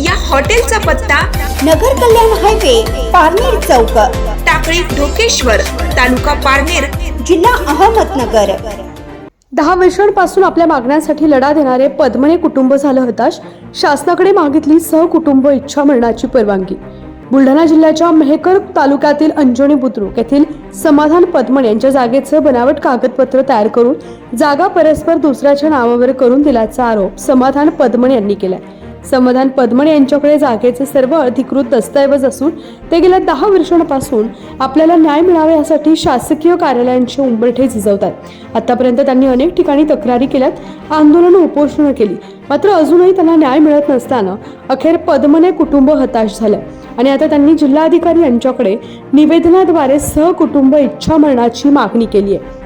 या हॉटेलचा पत्ता नगर कल्याण हायवे पारनेर चौक. टाकळी ढोकेश्वर तालुका पारनेर जिल्हा अहमदनगर. दहा वर्षांपासून आपल्या मागण्यांसाठी लढा देणारे पद्मने कुटुंब झालं हताश. शासनाकडे मागितली सहकुटुंब इच्छा मरणाची परवानगी. बुलढाणा जिल्ह्याच्या मेहकर तालुक्यातील अंजनी बुद्रुक येथील समाधान पद्मन यांच्या जागेचं बनावट कागदपत्र तयार करून जागा परस्पर दुसऱ्याच्या नावावर करून दिल्याचा आरोप समाधान पद्मन यांनी केलाय. समाधान पद्मणे यांच्याकडे जागेचे सर्व अधिकृत दस्तऐवज असून ते गेल्या दहा वर्षांपासून आपल्याला न्याय मिळावा यासाठी शासकीय कार्यालयांचे उंबरठे झिजवतात. आतापर्यंत त्यांनी अनेक ठिकाणी तक्रारी केल्यात आंदोलन उपोषणं केली. मात्र अजूनही त्यांना न्याय मिळत नसताना अखेर पद्मने कुटुंब हताश झालं आणि आता त्यांनी जिल्हाधिकारी यांच्याकडे निवेदनाद्वारे सहकुटुंब इच्छा मरणाची मागणी केली आहे.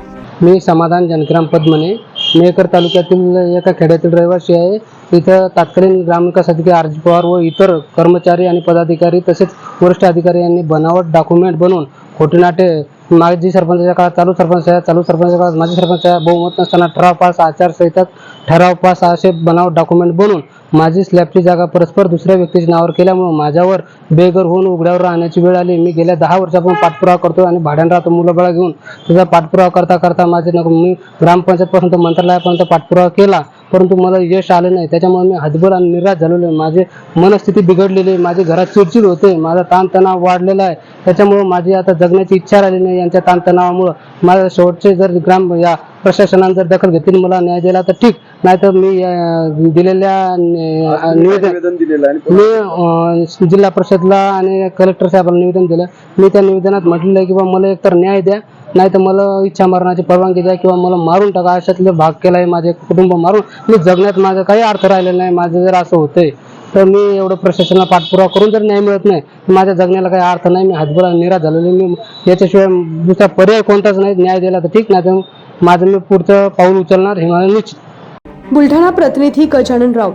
मी समाधान जनक्राम पद्मने मेकर तालुक्यातील एका खेड्यातील रहिवासी आहे. इथं तात्कालीन ग्रामविकास अधिकारी आर जी पवार व इतर कर्मचारी आणि पदाधिकारी तसेच वरिष्ठ अधिकारी यांनी बनावट डॉक्युमेंट बनवून खोटी नाटे माजी सरपंचाच्या काळात चालू सरपंच आहे चालू सरपंचाच्या काळात माजी सरपंच आहे बहुमत नसताना ठराव पास आचारसंहिता ठराव पास असे बनावट डॉक्युमेंट बनवून माझी स्लॅबची जागा परस्पर दुसऱ्या व्यक्तीच्या नावावर केल्यामुळे माझ्यावर बेघर होऊन उघड्यावर राहण्याची वेळ आली. मी गेल्या दहा वर्षापासून पाठपुरावा करतो आणि भाड्यानं राहतो मुलंबळा घेऊन. त्याचा पाठपुरावा करता करता माझे नको मी ग्रामपंचायतपासून तर मंत्रालयापर्यंत पाठपुरावा केला. परंतु मला यश आलं नाही. त्याच्यामुळे मी हतबल आणि निराश झालेलो आहे. माझी मनस्थिती बिघडलेली आहे. माझी घरात चिडचिड होते. माझा ताणतणाव वाढलेला आहे. त्याच्यामुळे माझी आता जगण्याची इच्छा राहिली नाही. यांच्या ताणतणावामुळं माझ्या शेवटचे जर ग्राम या प्रशासनाने जर दखल घेतली मला न्याय दिला तर ठीक. नाहीतर मी दिलेल्या निवेदन मी अं, जिल्हा परिषदला आणि कलेक्टर साहेबांना निवेदन दिलं. मी त्या निवेदनात म्हटलेलं आहे की बा मला एकतर न्याय द्या. नाही तर मला इच्छा मरणाची परवानगी द्या किंवा मला मारून टाका. अशातले भाग केला आहे माझे कुटुंब मारून. मी जगण्यात माझा काही अर्थ राहिलेला नाही. माझं जर असं होतंय तर मी एवढं प्रशासनाला पाठपुरावा करून जर न्याय मिळत नाही तर माझ्या जगण्याला काही अर्थ नाही. मी हातबरा निराश झालेलो आहे. मी याच्याशिवाय दुसरा पर्याय कोणताच नाही. न्याय दिला तर ठीक नाही तर माझं मी पुढचं पाऊल उचलणार हे मला निश्चित. बुलढाणा प्रतिनिधी गजानन राऊत.